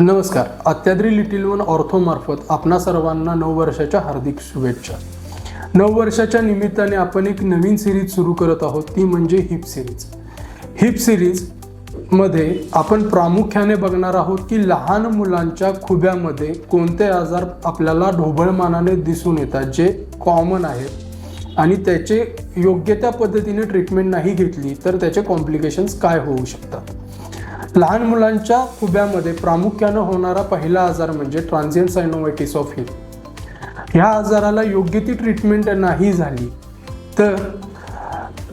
नमस्कार. अत्याद्री little one ऑर्थोमार्फत आपणा सर्वांना नऊ वर्षाच्या हार्दिक शुभेच्छा. नऊ वर्षाच्या निमित्ताने आपण एक नवीन सिरीज सुरू करत आहोत. ती म्हणजे हिप सिरीज हिप सिरीजमध्ये आपण प्रामुख्याने बघणार आहोत की लहान मुलांच्या खुब्यामध्ये कोणते आजार आपल्याला ढोबळमानाने दिसून येतात जे कॉमन आहेत. आणि त्याचे योग्य त्या पद्धतीने ट्रीटमेंट नाही घेतली तर त्याचे कॉम्प्लिकेशन्स काय होऊ शकतात. लहान मुलांच्या खुब्यामध्ये प्रामुख्यानं होणारा पहिला आजार म्हणजे ट्रान्झियन सायनोवायटिस ऑफ हिल ह्या आजाराला योग्य ती ट्रीटमेंट नाही झाली तर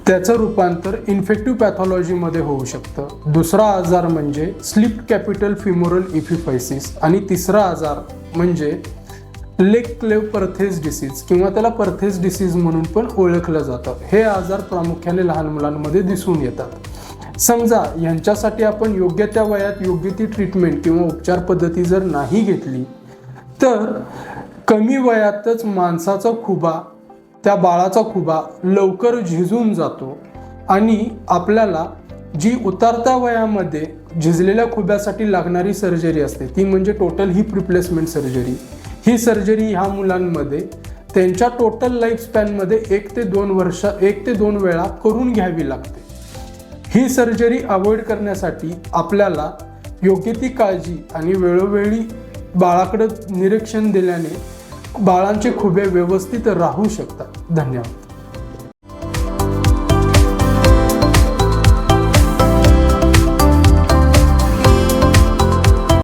त्याचं रूपांतर इन्फेक्टिव्ह पॅथॉलॉजीमध्ये होऊ शकतं. दुसरा आजार म्हणजे स्लिप कॅपिटल फिमोरल इफिफायसिस आणि तिसरा आजार म्हणजे लेग क्लेव परथेस डिसीज किंवा त्याला परथेस डिसीज म्हणून पण ओळखलं जातं. हे आजार प्रामुख्याने लहान मुलांमध्ये दिसून येतात. समजा यांच्यासाठी आपण योग्य त्या वयात योग्य ती ट्रीटमेंट किंवा उपचार पद्धती जर नाही घेतली तर कमी वयातच माणसाचा खुबा त्या बाळाचा खुबा लवकर झिजून जातो आणि आपल्याला जी उतरत्या वयामध्ये झिजलेल्या खुब्यासाठी लागणारी सर्जरी असते ती म्हणजे टोटल हिप रिप्लेसमेंट सर्जरी ही सर्जरी ह्या मुलांमध्ये त्यांच्या टोटल लाईफ स्पॅनमध्ये एक ते दोन वर्ष एक ते दोन वेळा करून घ्यावी लागते. ही सर्जरी अवॉइड करण्यासाठी आपल्याला योग्य ती काळजी आणि वेळोवेळी बाळाकडं निरीक्षण दिल्याने बाळांचे खुबे व्यवस्थित राहू शकतात. धन्यवाद.